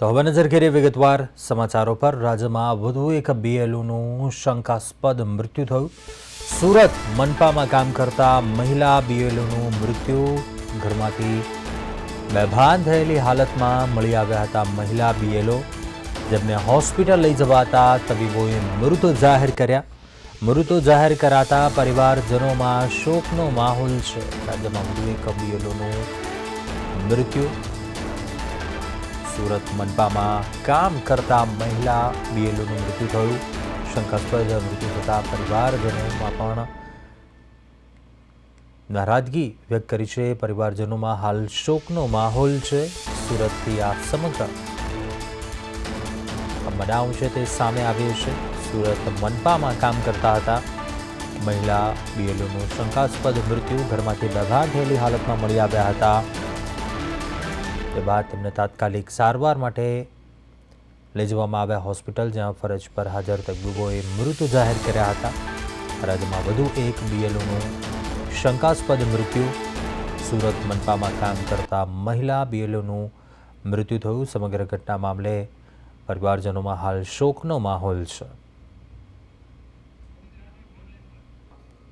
તો હવે નજર કરીએ વિગતવાર સમાચારો પર. રાજ્યમાં વધુ એક બીએલઓનું શંકાસ્પદ મૃત્યુ થયું. સુરત મનપામાં કામ કરતા મહિલા બીએલઓનું મૃત્યુ. ઘરમાંથી બેભાન થયેલી હાલતમાં મળી આવ્યા હતા મહિલા બીએલઓ જેમને હોસ્પિટલ લઈ જવાતા તબીબોએ મૃત જાહેર કર્યા. મૃતો જાહેર કરાતા પરિવારજનોમાં શોકનો માહોલ છે. રાજ્યમાં વધુ એક બીએલઓનું મૃત્યુ. સુરત મનપામાં કામ કરતા મહિલા બીએલઓનું મૃત્યુ થયું. શંકાસ્પદ મૃત્યુ થતા પરિવારજનોમાં પણ નારાજગી વ્યક્ત કરી છે. પરિવારજનોમાં હાલ શોકનો માહોલ છે. સુરતથી આ સમગ્ર બનાવ છે તે સામે આવ્યો છે. સુરત મનપામાં કામ કરતા હતા. મહિલા બીએલઓનું શંકાસ્પદ મૃત્યુ ઘરમાંથી બેભાન થયેલી હાલતમાં મળી આવ્યા હતા. તે બાદ તેમને તાત્કાલિક સારવાર માટે લઈ જવામાં આવ્યા હોસ્પિટલ, જ્યાં ફરજ પર હાજર તબીબોએ મૃત જાહેર કર્યા હતા. રાજ્યમાં વધુ એક બીએલઓનું શંકાસ્પદ મૃત્યુ. સુરત મનપામાં કામ કરતા મહિલા બીએલઓનું મૃત્યુ થયું. સમગ્ર ઘટના મામલે પરિવારજનોમાં હાલ શોકનો માહોલ છે.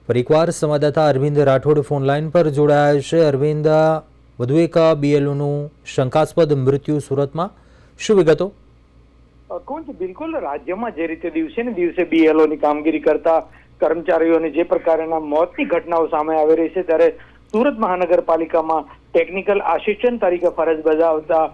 ફરીકવાર સંવાદદાતા અરવિંદ રાઠોડ ફોનલાઈન પર જોડાયા છે. અરવિંદ વધુ એક બીએલઓનું શંકાસ્પદ મૃત્યુ સુરતમાં. શું વિગતો? કોણ બિલકુલ રાજ્યમાં જે રીતે દિવસે ને દિવસે બીએલઓની કામગીરી કરતા કર્મચારીઓની જે પ્રકારના મોતની ઘટનાઓ સામે આવી રહી છે, ત્યારે સુરત મહાનગરપાલિકામાં ટેકનિકલ આસિસ્ટન્ટ તરીકે ફરજ બજાવતા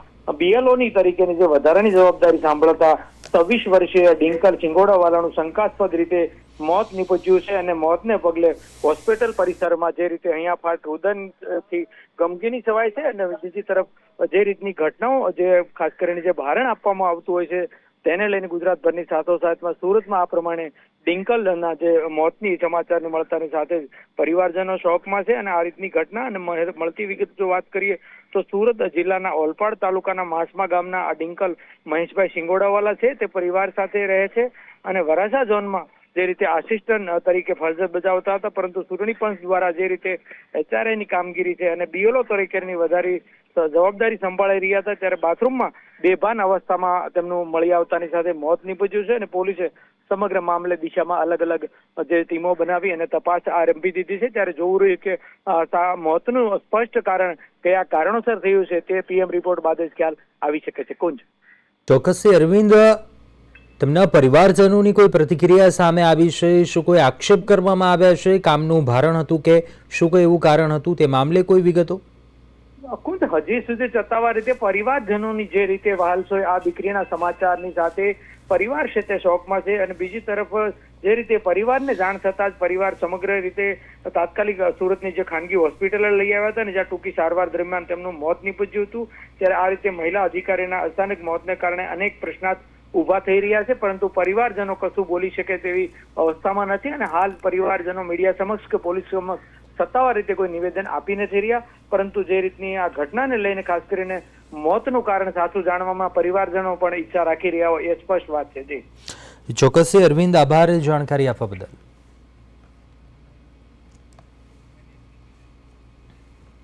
બીએલઓની તરીકેની જે વધારાની જવાબદારી સાંભળતા છવ્વીસ વર્ષીય ડિંકલ ચિંગોડાવાલાનું શંકાસ્પદ રીતે મોત નીપજ્યું છે અને મોતને પગલે હોસ્પિટલ પરિસરમાં જે રીતે અહીંયા ફાટ રુદનથી ગમગીની છવાય છે અને બીજી તરફ જે રીતની ઘટનાઓ જે ખાસ કરીને જે ભારણ આપવામાં આવતું હોય છે, તેને લઈને ગુજરાતભરની સાથોસાથમાં સુરતમાં આ પ્રમાણે ડિંકલના જે મોતની સમાચાર મળતાની સાથે જ પરિવારજનો શોકમાં છે અને આ રીતની ઘટના અને મળ- મળતી વિગત જો વાત કરીએ, તો સુરત જિલ્લાના ઓલપાડ તાલુકાના માસમા ગામના આ ડિંકલ મહેશભાઈ શિંગોડાવાલા છે. તે પરિવાર સાથે રહે છે અને વરાછા ઝોનમાં જે રીતે આસિસ્ટન્ટ તરીકે ફરજ બજાવતા હતા, પરંતુ ચૂંટણી પંચ દ્વારા જે રીતે HRA ની કામગીરી છે અને બીએલઓ તરીકેની વધારી જવાબદારી સંભાળી રહ્યા હતા, ત્યારે બાથરૂમમાં બેભાન અવસ્થામાં તેમનું મળી આવતાની સાથે મોત નીપજ્યું છે અને પોલીસે સમગ્ર મામલે દિશામાં અલગ અલગ જે ટીમો બનાવી અને તપાસ આરંભી દીધી છે. ત્યારે જોવું રહ્યું કે મોતનું સ્પષ્ટ કારણ કયા કારણોસર થયું છે તે પીએમ રિપોર્ટ બાદ જ ખ્યાલ આવી શકે છે. કુંજ. ચોક્કસથી અરવિંદ તેમના પરિવારજનોની કોઈ પ્રતિક્રિયા સામે આવી છે? શું કોઈ આક્ષેપ કરવામાં આવ્યા છે? કામનું ભારણ હતું કે શું કોઈ એવું કારણ હતું? તે મામલે કોઈ વિગતો? કુંજ હજી સુધી સત્તાવાર રીતે પરિવારજનોની જે રીતે વહાલ છે, આ દીકરીના સમાચારની સાથે પરિવાર છે તે શોકમાં છે અને બીજી તરફ જે રીતે પરિવારને જાણ થતા જ પરિવાર સમગ્ર રીતે તાત્કાલિક સુરતની જે ખાનગી હોસ્પિટલે લઈ આવ્યા હતા ને જ્યાં ટૂંકી સારવાર દરમિયાન તેમનું મોત નીપજ્યું હતું, ત્યારે આ રીતે મહિલા અધિકારીના અચાનક મોતને કારણે અનેક પ્રશ્નાર્થ ઊભા થઈ રહ્યા છે, પરંતુ પરિવારજનો કશું બોલી શકે તેવી અવસ્થામાં નથી અને હાલ પરિવારજનો મીડિયા સમક્ષ કે પોલીસ સમક્ષ સત્તાવાર રીતે કોઈ નિવેદન આપી નથી રહ્યા, પરંતુ જે રીતની આ ઘટનાને લઈને ખાસ કરીને મોતનું કારણ સાચું જાણવામાં પરિવારજનો પણ ઈચ્છા રાખી રહ્યા હોય એ સ્પષ્ટ વાત છે. જી. ચોક્કસથી અરવિંદ, આભાર. જાણકારી આપવા બદલ.